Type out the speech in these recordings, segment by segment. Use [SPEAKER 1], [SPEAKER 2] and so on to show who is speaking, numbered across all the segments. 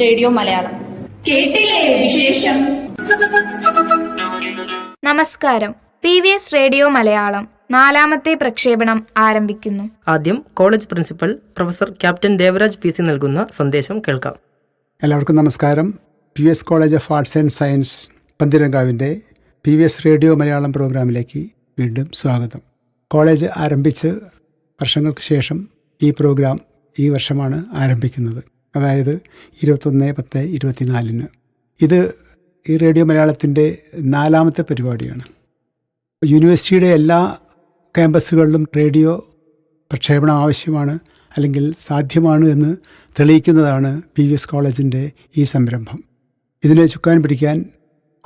[SPEAKER 1] Radio Malayalam.
[SPEAKER 2] നമസ്കാരം. P V S radio Malayalam നാലാമത്തെ പ്രക്ഷേപണം ആരംഭിക്കുന്നു.
[SPEAKER 3] ആദ്യം college principal professor captain Devaraj P C നൽകുന്ന സന്ദേശം കേൾക്കാം.
[SPEAKER 4] എല്ലാവർക്കും നമസ്കാരം. P S college of arts and science പന്തിരങ്കാവിന്റെ P V S radio Malayalam പ്രോഗ്രാമിലേക്ക് വീണ്ടും സ്വാഗതം. കോളേജ് ആരംഭിച്ച് വർഷങ്ങൾക്ക് ശേഷം ഈ പ്രോഗ്രാം ഈ വർഷമാണ് ആരംഭിക്കുന്നത്. അതായത് ഇരുപത്തൊന്ന് പത്ത് ഇരുപത്തിനാലിന്. ഇത് ഈ റേഡിയോ മലയാളത്തിന്റെ നാലാമത്തെ പരിപാടിയാണ്. യൂണിവേഴ്സിറ്റിയുടെ എല്ലാ ക്യാമ്പസുകളിലും റേഡിയോ പ്രക്ഷേപണം ആവശ്യമാണ് അല്ലെങ്കിൽ സാധ്യമാണ് എന്ന് തെളിയിക്കുന്നതാണ് പി വി എസ് കോളേജിന്റെ ഈ സംരംഭം. ഇതിനെ ചുക്കാൻ പിടിക്കാൻ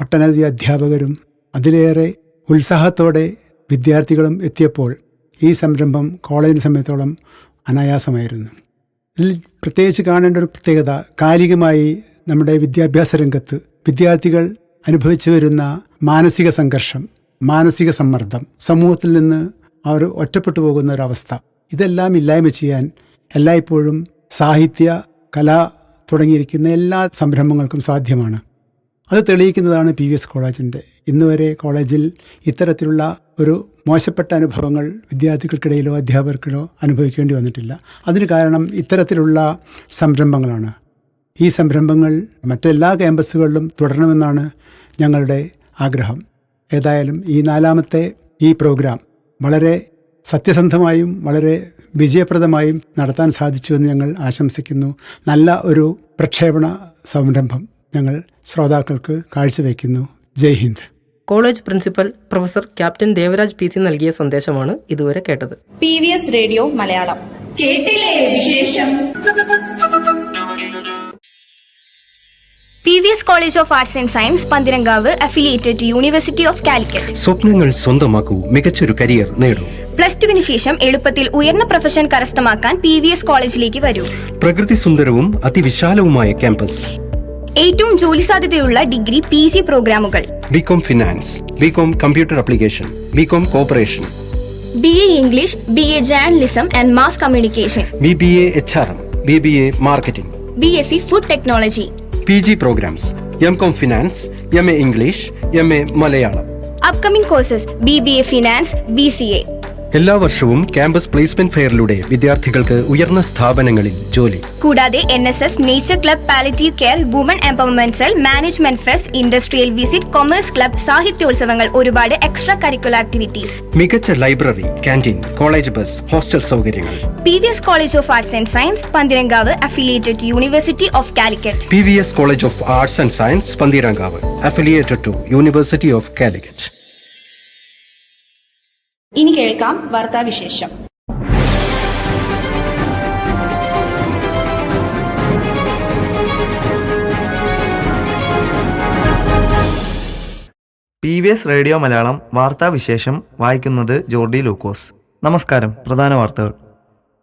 [SPEAKER 4] ഒട്ടനവധി അധ്യാപകരും അതിലേറെ ഉത്സാഹത്തോടെ വിദ്യാർത്ഥികളും എത്തിയപ്പോൾ ഈ സംരംഭം കോളേജിന് സമയത്തോളം അനായാസമായിരുന്നു. ഇതിൽ പ്രത്യേകിച്ച് കാണേണ്ട ഒരു പ്രത്യേകത കാലികമായി നമ്മുടെ വിദ്യാഭ്യാസ രംഗത്ത് വിദ്യാർത്ഥികൾ അനുഭവിച്ചു വരുന്ന മാനസിക സംഘർഷം മാനസിക സമ്മർദ്ദം സമൂഹത്തിൽ നിന്ന് അവർ ഒറ്റപ്പെട്ടു പോകുന്ന ഒരവസ്ഥ ഇതെല്ലാം ഇല്ലായ്മ ചെയ്യാൻ എല്ലായ്പ്പോഴും സാഹിത്യ കല തുടങ്ങിയിരിക്കുന്ന എല്ലാ സംരംഭങ്ങൾക്കും സാധ്യമാണ്. അത് തെളിയിക്കുന്നതാണ് പി വി എസ് കോളേജിന്റെ. ഇന്ന് വരെ കോളേജിൽ ഇത്തരത്തിലുള്ള ഒരു മോശപ്പെട്ട അനുഭവങ്ങൾ വിദ്യാർത്ഥികൾക്കിടയിലോ അധ്യാപകർക്കിടോ അനുഭവിക്കേണ്ടി വന്നിട്ടില്ല. അതിന് കാരണം ഇത്തരത്തിലുള്ള സംരംഭങ്ങളാണ്. ഈ സംരംഭങ്ങൾ മറ്റെല്ലാ ക്യാമ്പസുകളിലും തുടരണമെന്നാണ് ഞങ്ങളുടെ ആഗ്രഹം. ഏതായാലും ഈ നാലാമത്തെ ഈ പ്രോഗ്രാം വളരെ സത്യസന്ധമായും വളരെ വിജയപ്രദമായും നടത്താൻ സാധിച്ചു എന്ന് ഞങ്ങൾ ആശംസിക്കുന്നു. നല്ല ഒരു പ്രക്ഷേപണ സംരംഭം ഞങ്ങൾ ശ്രോതാക്കൾക്ക് കാഴ്ചവെക്കുന്നു Jai Hind.
[SPEAKER 3] College principal professor captain Devaraj P C നൽകിയ സന്ദേശമാണ് ഇതുവരെ കേട്ടത്.
[SPEAKER 1] P V S radio Malayalam.
[SPEAKER 5] കേട്ടില്ലേ വിശേഷം?
[SPEAKER 2] P V S college of arts and science Panthirankavu affiliated to university of Calicut
[SPEAKER 6] സ്വപ്നങ്ങൾ സ്വന്തമാക്കൂ മികച്ചൊരു കരിയർ നേടൂ.
[SPEAKER 2] പ്ലസ് ടുവിന് ശേഷം എളുപ്പത്തിൽ ഉയർന്ന പ്രൊഫഷൻ കരസ്ഥമാക്കാൻ പി വി എസ് കോളേജിലേക്ക് വരൂ.
[SPEAKER 6] പ്രകൃതി സുന്ദരവും അതിവിശാലവുമായ ക്യാമ്പസ്
[SPEAKER 2] ഏറ്റവും ജോലി സാധ്യതയുള്ള ഡിഗ്രി പി ജി പ്രോഗ്രാമുകൾ.
[SPEAKER 6] BCom finance BCom computer application BCom cooperation
[SPEAKER 2] B A English B A journalism and mass communication
[SPEAKER 6] B B A H R M B B A marketing
[SPEAKER 2] B S C food technology
[SPEAKER 6] P G programmes M com finance M A English M A Malayalam
[SPEAKER 2] upcoming courses B B A finance B C A
[SPEAKER 6] എല്ലാ വർഷവും campus placement ഫെയറിലൂടെ വിദ്യാർത്ഥികൾക്ക് ഉയർന്ന സ്ഥാപനങ്ങളിൽ ജോലി.
[SPEAKER 2] കൂടാതെ N S S nature club palliative care woman empowerment cell management fest industrial visit commerce club സാഹിത്യോത്സവങ്ങൾ ഒരുപാട് extra curricular activities
[SPEAKER 6] മികച്ച library canteen college bus hostel സൗകര്യങ്ങൾ.
[SPEAKER 2] P V S college of arts and science Panthirankavu affiliated university of Calicut
[SPEAKER 6] P V S college of arts and science Panthirankavu affiliated to university of Calicut
[SPEAKER 1] ഇനി കേൾക്കാം വാർത്താവിശേഷം.
[SPEAKER 7] P V S radio Malayalam വാർത്താവിശേഷം വായിക്കുന്നത് Jordi ലൂക്കോസ്. നമസ്കാരം പ്രധാന വാർത്തകൾ.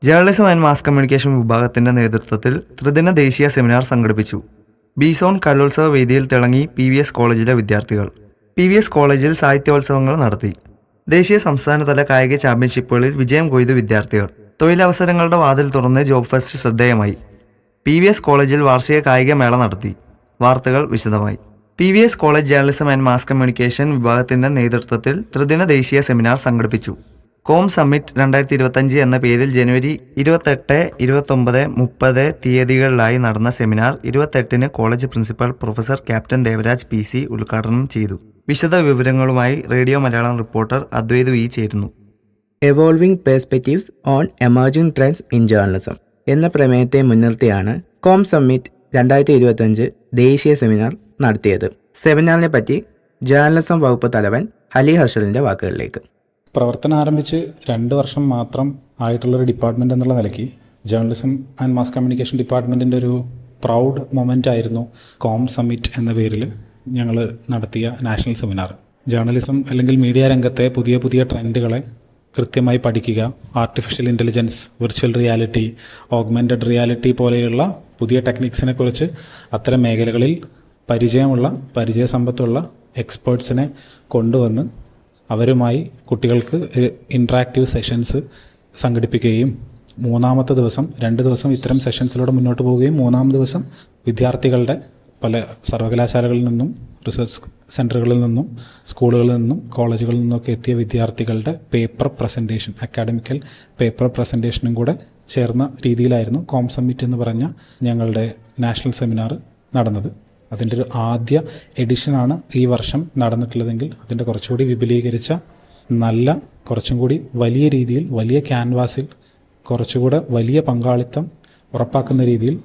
[SPEAKER 7] Journalism and mass communication വിഭാഗത്തിന്റെ നേതൃത്വത്തിൽ ത്രിദിന ദേശീയ സെമിനാർ സംഘടിപ്പിച്ചു. ബിസോൺ കലോത്സവ വേദിയിൽ തിളങ്ങി പി കോളേജിലെ വിദ്യാർത്ഥികൾ. പി കോളേജിൽ സാഹിത്യോത്സവങ്ങൾ നടത്തി. ദേശീയ സംസ്ഥാനതല കായിക ചാമ്പ്യൻഷിപ്പുകളിൽ വിജയം കൊയ്തു വിദ്യാർത്ഥികൾ. തൊഴിലവസരങ്ങളുടെ വാതിൽ തുറന്ന് ജോബ് ഫെസ്റ്റ് ശ്രദ്ധേയമായി. പി വി എസ് കോളേജിൽ വാർഷിക കായിക മേള നടത്തി. വാർത്തകൾ വിശദമായി. P V S college journalism and mass communication വിഭാഗത്തിന്റെ നേതൃത്വത്തിൽ ത്രിദിന ദേശീയ സെമിനാർ സംഘടിപ്പിച്ചു. കോം സമ്മിറ്റ് രണ്ടായിരത്തി ഇരുപത്തഞ്ച് എന്ന പേരിൽ ജനുവരി ഇരുപത്തെട്ട് ഇരുപത്തൊമ്പത് മുപ്പത് തീയതികളിലായി നടന്ന seminar ഇരുപത്തെട്ടിന് college principal professor captain Devaraj P C ഉദ്ഘാടനം ചെയ്തു. വിശദ വിവരങ്ങളുമായി radio Malayalam reporter Advaith V ചേരുന്നു.
[SPEAKER 8] Evolving perspectives on emerging trends in journalism എന്ന പ്രമേയത്തെ മുൻനിർത്തിയാണ് കോം സമ്മിറ്റ് രണ്ടായിരത്തി ഇരുപത്തഞ്ച് ദേശീയ സെമിനാർ നടത്തിയത്. സെമിനാറിനെ പറ്റി ജേർണലിസം വകുപ്പ് തലവൻ ഹലി ഹർഷലിന്റെ വാക്കുകളിലേക്ക്.
[SPEAKER 9] പ്രവർത്തനം ആരംഭിച്ച് രണ്ട് വർഷം മാത്രം ആയിട്ടുള്ളൊരു ഡിപ്പാർട്ട്മെന്റ് എന്നുള്ള നിലയ്ക്ക് ജേർണലിസം ആൻഡ് മാസ് കമ്മ്യൂണിക്കേഷൻ ഡിപ്പാർട്ട്മെന്റിന്റെ ഒരു പ്രൗഡ് മൊമെന്റ് ആയിരുന്നു കോം സമ്മിറ്റ് എന്ന പേരിൽ ഞങ്ങൾ നടത്തിയ നാഷണൽ സെമിനാർ. ജേർണലിസം അല്ലെങ്കിൽ മീഡിയ രംഗത്തെ പുതിയ പുതിയ ട്രെൻഡുകളെ കൃത്യമായി പഠിക്കുക artificial intelligence virtual reality augmented reality പോലെയുള്ള പുതിയ ടെക്നിക്സിനെ കുറിച്ച് അത്തരം മേഖലകളിൽ പരിചയമുള്ള പരിചയസമ്പത്തുള്ള എക്സ്പേർട്സിനെ കൊണ്ടുവന്ന് അവരുമായി കുട്ടികൾക്ക് ഇൻട്രാക്റ്റീവ് സെഷൻസ് സംഘടിപ്പിക്കുകയും മൂന്നാമത്തെ ദിവസം രണ്ട് ദിവസം ഇത്തരം സെഷൻസിലൂടെ മുന്നോട്ട് പോവുകയും മൂന്നാം ദിവസം വിദ്യാർത്ഥികളുടെ പല സർവകലാശാലകളിൽ നിന്നും റിസർച്ച് സെന്ററുകളിൽ നിന്നും സ്കൂളുകളിൽ നിന്നും കോളേജുകളിൽ നിന്നൊക്കെ എത്തിയ വിദ്യാർത്ഥികളുടെ പേപ്പർ പ്രസന്റേഷൻ അക്കാഡമിക്കൽ പേപ്പർ പ്രസന്റേഷനും കൂടെ ചേർന്ന രീതിയിലായിരുന്നു കോം സമ്മിറ്റ് എന്ന് പറഞ്ഞ ഞങ്ങളുടെ നാഷണൽ സെമിനാർ നടന്നത്. അതിന്റെ ഒരു ആദ്യ എഡിഷനാണ് ഈ വർഷം നടന്നിട്ടുള്ളതെങ്കിൽ അതിന്റെ കുറച്ചുകൂടി വിപുലീകരിച്ച നല്ല കുറച്ചും കൂടി വലിയ രീതിയിൽ വലിയ ക്യാൻവാസിൽ കുറച്ചുകൂടെ വലിയ പങ്കാളിത്തം ഉറപ്പാക്കുന്ന രീതിയിൽ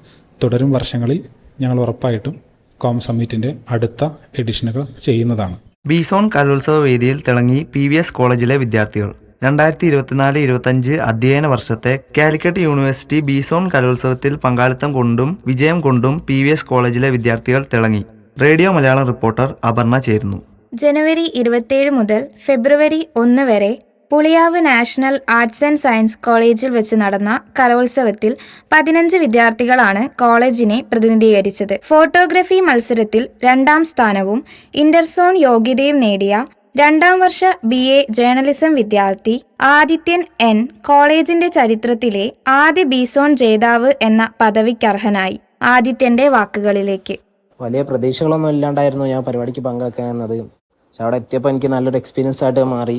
[SPEAKER 9] തുടരും വർഷങ്ങളിൽ ഞങ്ങൾ ഉറപ്പായിട്ടും കോം സമ്മിറ്റിന്റെ അടുത്ത എഡിഷനുകൾ ചെയ്യുന്നതാണ്.
[SPEAKER 7] ബിസോൺ കലോത്സവ വേദിയിൽ തിളങ്ങി പി വി എസ് കോളേജിലെ വിദ്യാർത്ഥികൾ. രണ്ടായിരത്തി ഇരുപത്തിനാല് ഇരുപത്തഞ്ച് അധ്യയന വർഷത്തെ കാലിക്കറ്റ് യൂണിവേഴ്സിറ്റി ബിസോൺ കലോത്സവത്തിൽ പങ്കാളിത്തം കൊണ്ടും വിജയം കൊണ്ടും പി വി എസ് കോളേജിലെ വിദ്യാർത്ഥികൾ തിളങ്ങി. റേഡിയോ മലയാളം റിപ്പോർട്ടർ അപർണ ചേരുന്നു.
[SPEAKER 2] ജനുവരി ഇരുപത്തിയേഴ് മുതൽ ഫെബ്രുവരി ഒന്ന് വരെ Puliyav national arts and science കോളേജിൽ വെച്ച് നടന്ന കലോത്സവത്തിൽ പതിനഞ്ച് വിദ്യാർത്ഥികളാണ് കോളേജിനെ പ്രതിനിധീകരിച്ചത്. ഫോട്ടോഗ്രഫി മത്സരത്തിൽ രണ്ടാം സ്ഥാനവും ഇന്റർസോൺ യോഗ്യതയും നേടിയ രണ്ടാം വർഷ ബി എ ജേർണലിസം വിദ്യാർത്ഥി ആദിത്യൻ എൻ കോളേജിന്റെ ചരിത്രത്തിലെ ആദ്യ ബിസോൺ ജേതാവ് എന്ന പദവിക്കർഹനായി. ആദിത്യന്റെ വാക്കുകളിലേക്ക്.
[SPEAKER 10] വലിയ പ്രതീക്ഷകളൊന്നും ഇല്ലാണ്ടായിരുന്നു ഞാൻ പരിപാടിക്ക് പങ്കെടുക്കാൻ എന്നത് പക്ഷെ അവിടെ എത്തിയപ്പോൾ എനിക്ക് നല്ലൊരു എക്സ്പീരിയൻസ് ആയിട്ട് മാറി.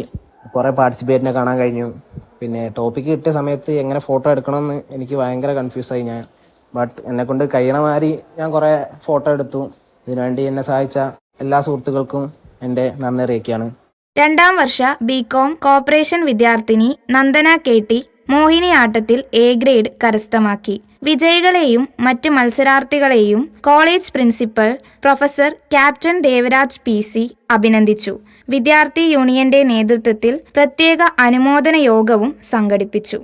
[SPEAKER 10] കുറേ പാർട്ടിസിപ്പേറ്റിനെ കാണാൻ കഴിഞ്ഞു. പിന്നെ ടോപ്പിക്ക് കിട്ടിയ സമയത്ത് എങ്ങനെ ഫോട്ടോ എടുക്കണമെന്ന് എനിക്ക് ഭയങ്കര കൺഫ്യൂസായി ഞാൻ. ബട്ട് എന്നെ കൊണ്ട് കഴിയണ മാതിരി ഞാൻ കുറേ ഫോട്ടോ എടുത്തു. ഇതിനുവേണ്ടി എന്നെ സഹായിച്ച എല്ലാ സുഹൃത്തുക്കൾക്കും എന്റെ നന്ദി അറിയിക്കുകയാണ്.
[SPEAKER 2] രണ്ടാം വർഷ ബികോം കോപ്പറേഷൻ വിദ്യാർത്ഥിനി നന്ദന കെ ടി മോഹിനിയാട്ടത്തിൽ എ ഗ്രേഡ് കരസ്ഥമാക്കി. വിജയികളെയും മറ്റ് മത്സരാർത്ഥികളെയും college principal professor captain Devaraj P C അഭിനന്ദിച്ചു. വിദ്യാർത്ഥി യൂണിയന്റെ നേതൃത്വത്തിൽ പ്രത്യേക അനുമോദന യോഗവും സംഘടിപ്പിച്ചു.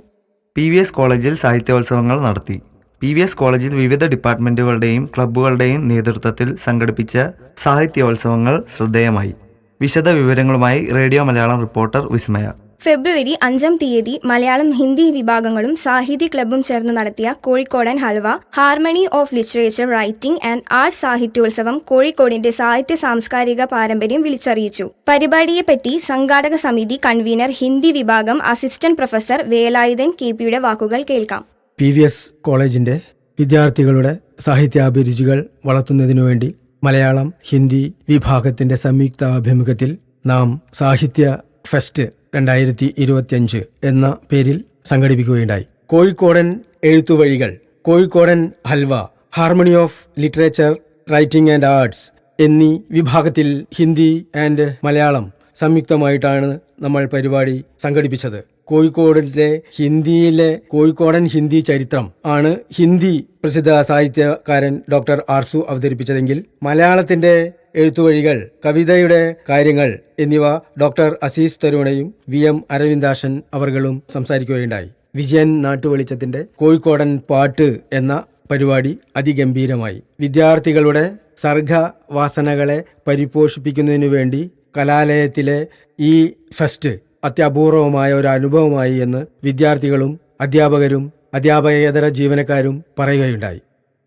[SPEAKER 7] പി വി എസ് കോളേജിൽ സാഹിത്യോത്സവങ്ങൾ നടത്തി. പി വി എസ് കോളേജിൽ വിവിധ ഡിപ്പാർട്ട്മെന്റുകളുടെയും ക്ലബ്ബുകളുടെയും നേതൃത്വത്തിൽ സംഘടിപ്പിച്ച സാഹിത്യോത്സവങ്ങൾ ശ്രദ്ധേയമായി. വിശദ വിവരങ്ങളുമായി റേഡിയോ മലയാളം റിപ്പോർട്ടർ വിസ്മയ.
[SPEAKER 2] ഫെബ്രുവരി അഞ്ചാം തീയതി മലയാളം ഹിന്ദി വിഭാഗങ്ങളും സാഹിത്യ ക്ലബ്ബും ചേർന്ന് നടത്തിയ കോഴിക്കോടൻ halwa harmony of literature writing and art സാഹിത്യോത്സവം കോഴിക്കോടിന്റെ സാഹിത്യ സാംസ്കാരിക പാരമ്പര്യം വിളിച്ചറിയിച്ചു. പരിപാടിയെപ്പറ്റി സംഘാടക സമിതി കൺവീനർ ഹിന്ദി വിഭാഗം അസിസ്റ്റന്റ് പ്രൊഫസർ വേലായുധൻ കെ പിയുടെ വാക്കുകൾ കേൾക്കാം.
[SPEAKER 11] പി വി എസ് കോളേജിന്റെ വിദ്യാർത്ഥികളുടെ സാഹിത്യാഭിരുചികൾ വളർത്തുന്നതിനു വേണ്ടി മലയാളം ഹിന്ദി വിഭാഗത്തിന്റെ സംയുക്ത ആഭിമുഖ്യത്തിൽ നാം സാഹിത്യ ഫെസ്റ്റ് രണ്ടായിരത്തി ഇരുപത്തിയഞ്ച് എന്ന പേരിൽ സംഘടിപ്പിക്കുകയുണ്ടായി. കോഴിക്കോടൻ എഴുത്തുവഴികൾ കോഴിക്കോടൻ halwa harmony of literature writing and arts എന്നീ വിഭാഗത്തിൽ ഹിന്ദി ആൻഡ് മലയാളം സംയുക്തമായിട്ടാണ് നമ്മൾ പരിപാടി സംഘടിപ്പിച്ചത്. കോഴിക്കോടിന്റെ ഹിന്ദിയിലെ കോഴിക്കോടൻ ഹിന്ദി ചരിത്രം ആണ് ഹിന്ദി പ്രസിദ്ധ സാഹിത്യകാരൻ ഡോക്ടർ ആർസു അവതരിപ്പിച്ചതെങ്കിൽ മലയാളത്തിന്റെ എഴുത്തുവഴികൾ കവിതയുടെ കാര്യങ്ങൾ എന്നിവ ഡോക്ടർ അസീസ് തരുണയും വി എം അരവിന്ദാഷൻ അവർകളും സംസാരിക്കുകയുണ്ടായി. വിജയൻ നാട്ടുവെളിച്ചത്തിന്റെ കോഴിക്കോടൻ പാട്ട് എന്ന പരിപാടി അതിഗംഭീരമായി. വിദ്യാർത്ഥികളുടെ സർഗവാസനകളെ പരിപോഷിപ്പിക്കുന്നതിനു വേണ്ടി കലാലയത്തിലെ ഈ ഫെസ്റ്റ് അത്യപൂർവമായ ഒരു അനുഭവമായി എന്ന് വിദ്യാർത്ഥികളും അധ്യാപകരും അധ്യാപകേതര ജീവനക്കാരും പറയുകയുണ്ടായി.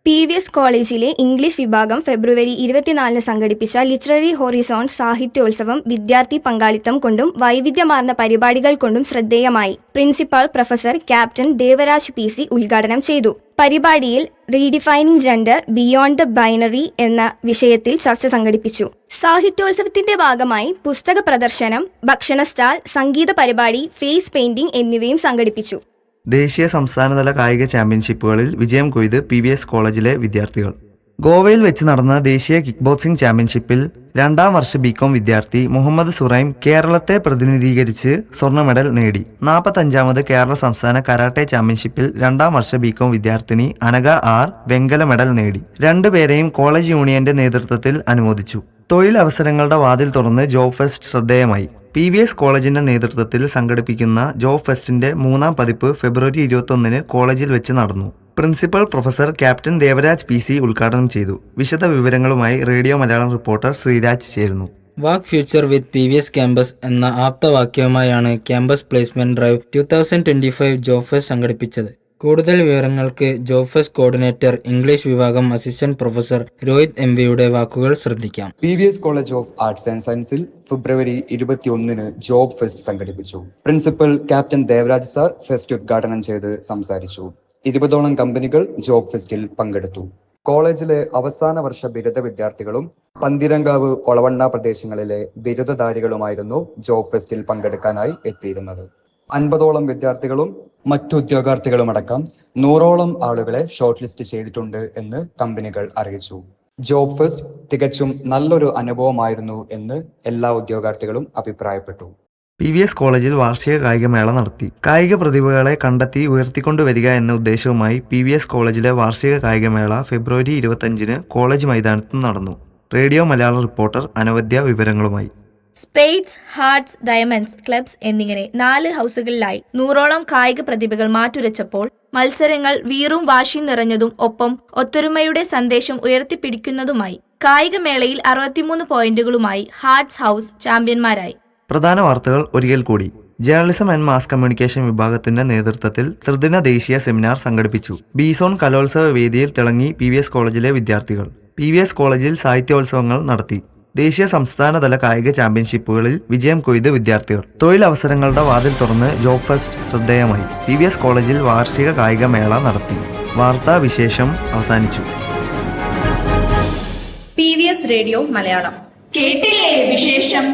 [SPEAKER 2] പി വി എസ് കോളേജിലെ ഇംഗ്ലീഷ് വിഭാഗം ഫെബ്രുവരി ഇരുപത്തിനാലിന് സംഘടിപ്പിച്ച ലിറ്റററി ഹോറിസോൺ സാഹിത്യോത്സവം വിദ്യാർത്ഥി പങ്കാളിത്തം കൊണ്ടും വൈവിധ്യമാർന്ന പരിപാടികൾ കൊണ്ടും ശ്രദ്ധേയമായി. Principal professor captain Devaraj P C ഉദ്ഘാടനം ചെയ്തു. പരിപാടിയിൽ redefining gender beyond the binary എന്ന വിഷയത്തിൽ ചർച്ച സംഘടിപ്പിച്ചു. സാഹിത്യോത്സവത്തിന്റെ ഭാഗമായി പുസ്തക പ്രദർശനം ഭക്ഷണ സ്റ്റാൾ സംഗീത പരിപാടി ഫേസ് പെയിന്റിംഗ് എന്നിവയും സംഘടിപ്പിച്ചു.
[SPEAKER 7] ദേശീയ സംസ്ഥാനതല കായിക ചാമ്പ്യൻഷിപ്പുകളിൽ വിജയം കൊയ്ത് പി കോളേജിലെ വിദ്യാർത്ഥികൾ. ഗോവയിൽ വെച്ച് നടന്ന ദേശീയ കിക്ക് ബോക്സിംഗ് ചാമ്പ്യൻഷിപ്പിൽ രണ്ടാം വർഷ ബികോം വിദ്യാർത്ഥി മുഹമ്മദ് സുറൈം കേരളത്തെ പ്രതിനിധീകരിച്ച് സ്വർണ മെഡൽ നേടി. നാൽപ്പത്തഞ്ചാമത് കേരള സംസ്ഥാന കരാട്ടെ ചാമ്പ്യൻഷിപ്പിൽ രണ്ടാം വർഷ ബികോം വിദ്യാർത്ഥിനി അനഘ ആർ വെങ്കല മെഡൽ നേടി. രണ്ടുപേരെയും കോളേജ് യൂണിയന്റെ നേതൃത്വത്തിൽ അനുമോദിച്ചു. തൊഴിലവസരങ്ങളുടെ വാതിൽ തുറന്ന് ജോബ് ഫെസ്റ്റ് ശ്രദ്ധേയമായി. പി വി എസ് കോളേജിന്റെ നേതൃത്വത്തിൽ സംഘടിപ്പിക്കുന്ന ജോബ് ഫെസ്റ്റിന്റെ മൂന്നാം പതിപ്പ് ഫെബ്രുവരി ഇരുപത്തൊന്നിന് കോളേജിൽ വെച്ച് നടന്നു. Principal professor captain Devaraj P C ഉദ്ഘാടനം ചെയ്തു. വിശദ വിവരങ്ങളുമായി റേഡിയോ മലയാളം റിപ്പോർട്ടർ ശ്രീരാജ് ചേരുന്നു.
[SPEAKER 12] Walk future with P V S campus എന്ന ആപ്തവാക്യവുമായാണ് campus placement drive two thousand twenty five job fest സംഘടിപ്പിച്ചത്. കൂടുതൽ വിവരങ്ങൾക്ക് ജോബ് ഫെസ്റ്റ് കോർഡിനേറ്റർ ഇംഗ്ലീഷ് വിഭാഗം അസിസ്റ്റന്റ് പ്രൊഫസർ രോഹിത് എം വിയുടെ വാക്കുകൾ ശ്രദ്ധിക്കാം.
[SPEAKER 13] P V S college of arts and സയൻസിൽ ഫെബ്രുവരി ഇരുപത്തിയൊന്നിന് ജോബ് ഫെസ്റ്റ് സംഘടിപ്പിച്ചു. Principal captain Devaraj sir fest ഉദ്ഘാടനം ചെയ്ത് സംസാരിച്ചു. ഇരുപതോളം കമ്പനികൾ ജോബ് ഫെസ്റ്റിൽ പങ്കെടുത്തു. കോളേജിലെ അവസാന വർഷ ബിരുദ വിദ്യാർത്ഥികളും പന്തിരങ്കാവ് ഒളവണ്ണ പ്രദേശങ്ങളിലെ ബിരുദധാരികളുമായിരുന്നു ജോബ് ഫെസ്റ്റിൽ പങ്കെടുക്കാനായി എത്തിയിരുന്നത്. അൻപതോളം വിദ്യാർത്ഥികളും മറ്റു ഉദ്യോഗാർത്ഥികളും അടക്കം നൂറോളം ആളുകളെ ഷോർട്ട് ലിസ്റ്റ് ചെയ്തിട്ടുണ്ട് എന്ന് കമ്പനികൾ അറിയിച്ചു. ജോബ് ഫസ്റ്റ് തികച്ചും നല്ലൊരു അനുഭവമായിരുന്നു എന്ന് എല്ലാ ഉദ്യോഗാർത്ഥികളും അഭിപ്രായപ്പെട്ടു.
[SPEAKER 7] പി വി എസ് കോളേജിൽ വാർഷിക കായികമേള നടത്തി. കായിക പ്രതിഭകളെ കണ്ടെത്തി ഉയർത്തിക്കൊണ്ടുവരിക എന്ന ഉദ്ദേശവുമായി പി വി എസ് കോളേജിലെ വാർഷിക കായികമേള ഫെബ്രുവരി ഇരുപത്തഞ്ചിന് കോളേജ് മൈതാനത്ത് നടന്നു. റേഡിയോ മലയാള റിപ്പോർട്ടർ അനവദ്യ വിവരങ്ങളുമായി.
[SPEAKER 14] സ്പെയ്ഡ്സ് ഹാർട്സ് ഡയമണ്ട്സ് ക്ലബ്സ് എന്നിങ്ങനെ നാല് ഹൗസുകളിലായി നൂറോളം കായിക പ്രതിഭകൾ മാറ്റുരച്ചപ്പോൾ മത്സരങ്ങൾ വീറും വാശിയും നിറഞ്ഞതും ഒപ്പം ഒത്തൊരുമയുടെ സന്ദേശം ഉയർത്തിപ്പിടിക്കുന്നതുമായി കായികമേളയിൽ അറുപത്തിമൂന്ന് പോയിന്റുകളുമായി ഹാർട്സ് ഹൗസ് ചാമ്പ്യന്മാരായി.
[SPEAKER 7] പ്രധാന വാർത്തകൾ ഒരിക്കൽ കൂടി. ജേർണലിസം ആൻഡ് മാസ് കമ്മ്യൂണിക്കേഷൻ വിഭാഗത്തിന്റെ നേതൃത്വത്തിൽ ത്രിദിന ദേശീയ സെമിനാർ സംഘടിപ്പിച്ചു. ബിസോൺ കലോത്സവ വേദിയിൽ തിളങ്ങി പി കോളേജിലെ വിദ്യാർത്ഥികൾ. പി കോളേജിൽ സാഹിത്യോത്സവങ്ങൾ നടത്തി. ദേശീയ സംസ്ഥാനതല കായിക ചാമ്പ്യൻഷിപ്പുകളിൽ വിജയം കൊയ്ത് വിദ്യാർത്ഥികൾ. തൊഴിലവസരങ്ങളുടെ വാതിൽ തുറന്ന് ജോബ് ഫെസ്റ്റ് ശ്രദ്ധേയമായി. പി വി എസ് കോളേജിൽ വാർഷിക കായിക മേള നടത്തി. വാർത്താ വിശേഷം അവസാനിച്ചു.
[SPEAKER 1] റേഡിയോ മലയാളം.
[SPEAKER 2] കേട്ടില്ലേ വിശേഷം?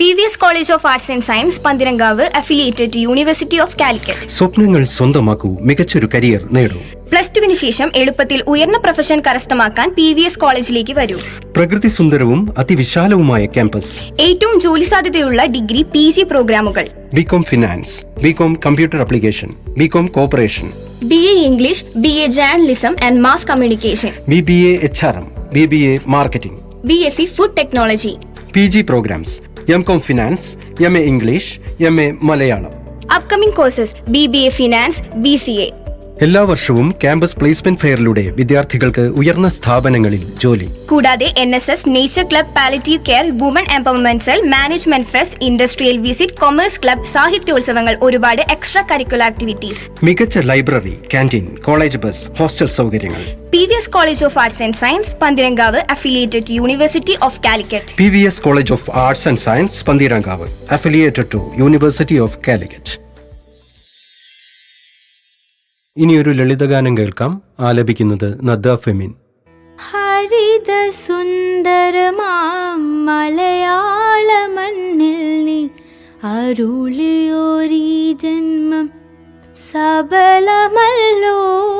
[SPEAKER 14] P V S college of arts and science Panthirankavu affiliated to university of Calicut
[SPEAKER 6] സ്വപ്നങ്ങൾ സ്വന്തമാക്കൂ മികച്ചൊരു കരിയർ നേടൂ.
[SPEAKER 14] പ്ലസ് ടുവിന് ശേഷം എളുപ്പത്തിൽ ഉയർന്ന പ്രൊഫഷൻ കരസ്ഥമാക്കാൻ പി വി എസ് കോളേജിലേക്ക് വരൂ.
[SPEAKER 6] പ്രകൃതി സുന്ദരവും അതിവിശാലവുമായ ക്യാമ്പസ്
[SPEAKER 14] ഏറ്റവും ജോലി സാധ്യതയുള്ള ഡിഗ്രി പി ജി പ്രോഗ്രാമുകൾ.
[SPEAKER 6] BCom finance BCom computer application BCom cooperation
[SPEAKER 14] B A English B A journalism and mass communication
[SPEAKER 6] B B A H R M B B A marketing
[SPEAKER 14] B S C food technology
[SPEAKER 6] P G programmes M Com finance M A English M A Malayalam
[SPEAKER 14] upcoming courses B B A finance B C A
[SPEAKER 6] എല്ലാ വർഷവും campus placement ഫെയറിലൂടെ വിദ്യാർത്ഥികൾക്ക് ഉയർന്ന സ്ഥാപനങ്ങളിൽ ജോലി.
[SPEAKER 14] കൂടാതെ N S S nature club palliative care woman empowerment cell management fest industrial visit commerce club സാഹിത്യോത്സവങ്ങൾ ഒരുപാട് extra curricular activities.
[SPEAKER 6] മികച്ച library canteen college bus hostel സൗകര്യങ്ങൾ.
[SPEAKER 14] P V S college of arts and science Pantheerankavu affiliated university of Calicut.
[SPEAKER 6] P V S college of arts and science Pantheerankavu affiliated to university of Calicut. ഇനിയൊരു ലളിതഗാനം കേൾക്കാം. ആലപിക്കുന്നത് നദ്ദ ഫെമിൻ.
[SPEAKER 14] ഹരിത സുന്ദരമാം മലയാള മണ്ണിൽ നീ അരുളിയോരീ ജന്മം സബലമല്ലോ.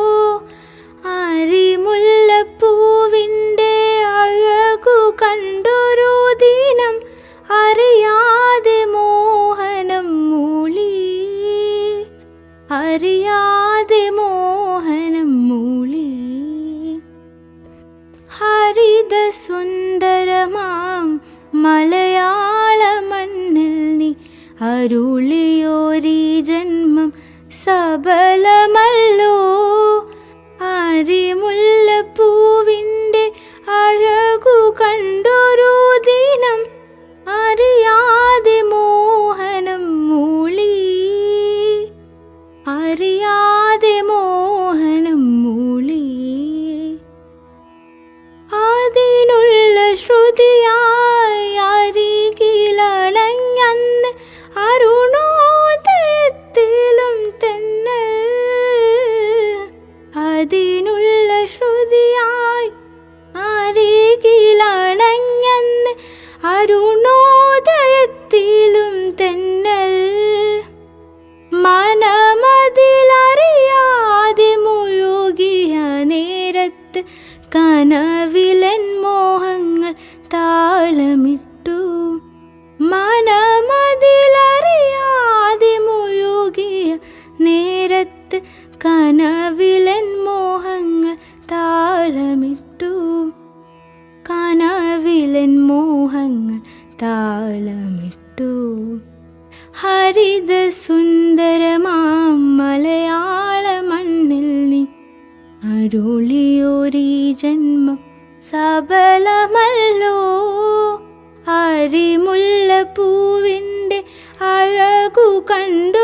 [SPEAKER 14] സുന്ദരമാം മലയാള മണ്ണിൽ നീ അരുളിയോരീ ജന്മം സബലമല്ലോ താളമിട്ടു മനമതിലറിയാതെ മുഴുകിയ നേരത്ത് കനവിലൻ മോഹങ്ങൾ താളമിട്ടു. കനവിലൻ മോഹങ്ങൾ താളമിട്ടു. ഹരിത സുന്ദരമാം മണ്ണിൽ നീ. അരുളിയോരീ ജന്മം സബല പൂവിന്റെ അഴകു കണ്ടൊരു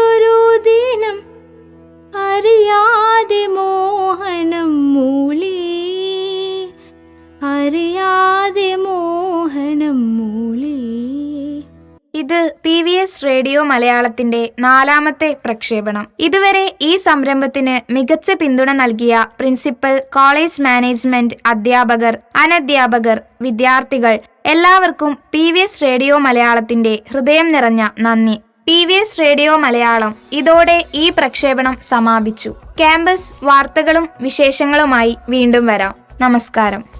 [SPEAKER 14] ഇത് പി വി എസ് റേഡിയോ മലയാളത്തിന്റെ നാലാമത്തെ പ്രക്ഷേപണം. ഇതുവരെ ഈ സംരംഭത്തിന് മികച്ച പിന്തുണ നൽകിയ പ്രിൻസിപ്പൽ കോളേജ് മാനേജ്മെന്റ് അധ്യാപകർ അനധ്യാപകർ വിദ്യാർത്ഥികൾ എല്ലാവർക്കും പി വി എസ് റേഡിയോ മലയാളത്തിന്റെ ഹൃദയം നിറഞ്ഞ നന്ദി. P V S radio Malayalam ഇതോടെ ഈ പ്രക്ഷേപണം സമാപിച്ചു. ക്യാമ്പസ് വാർത്തകളും വിശേഷങ്ങളുമായി വീണ്ടും വരാം. നമസ്കാരം.